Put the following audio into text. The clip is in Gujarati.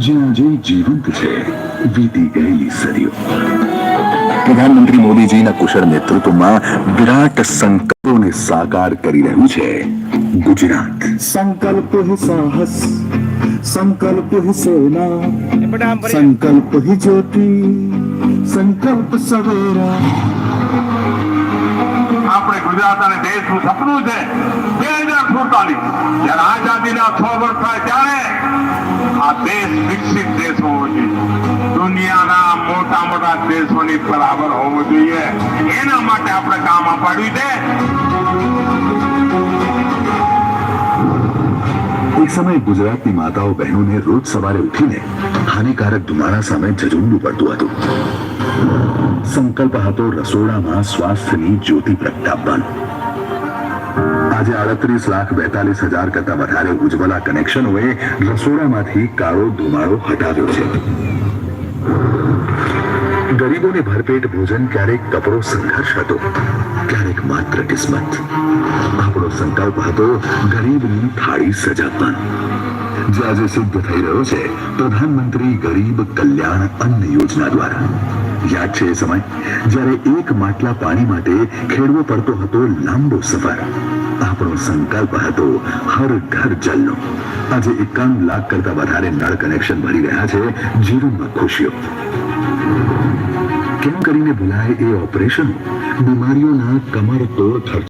જ્યાં જે પ્રધાનમંત્રી મોદીજીના કુશળ નેતૃત્વમાં વિરાટ સંકલ્પોને સાકાર કરી રહ્યું છે ગુજરાત. સંકલ્પ સાહસ સંકલ્પ સેના સંકલ્પ જ્યોતિ સંકલ્પ સવેરા. આપણે ગુજરાત અને દેશનું સપનું છે બે હજાર સુડતાલીસ. જયારે આઝાદીના છ વર્ષ થાય ત્યારે આ દેશ વિકસિત દેશ હોવો જોઈએ. દુનિયાના મોટા મોટા દેશોની બરાબર હોવો જોઈએ. એના માટે આપણે કામ અપાડ્યું છે. સમયે ગુજરાતની માતાઓ બહેનોને રોજ સવારે ઉઠીને હાનિકારક ધુમાડા સામે ઝઝુમવું પડતું હતું. સંકલ્પ હતો રસોડામાં સ્વાસ્થ્યની જ્યોતિ પ્રગટાવવાનો. આજે આડત્રીસ લાખ બેતાલીસ હજાર કરતા વધારે ઉજ્જવલા કનેક્શનોએ રસોડામાંથી કાળો ધુમાડો હટાવ્યો છે. ગરીબોને ભરપેટ ભોજન ક્યારેક કપરો સંઘર્ષ હતો, ક્યારેક માત્ર કિસ્મત. સંકલ્પ હતો ગરીબની થાળી સજાવવાનો જે આજે સિદ્ધ થઈ રહ્યો છે, પ્રધાનમંત્રી ગરીબ કલ્યાણ અન્ન યોજના દ્વારા. યાદ છે એ સમય, જ્યારે એક માટલા પાણી માટે ખેડવો પડતો હતો લાંબો સફર. આપણો સંકલ્પ હતો હર ઘર જલનો. આજે એકાવન લાખ કરતા વધારે નળ કનેક્શન ભરી રહ્યા છે જીવનમાં ખુશીઓ. કેમ કરીને ભૂલાય એ ઓપરેશન? બીમારીઓના કમર તોડ ખર્ચ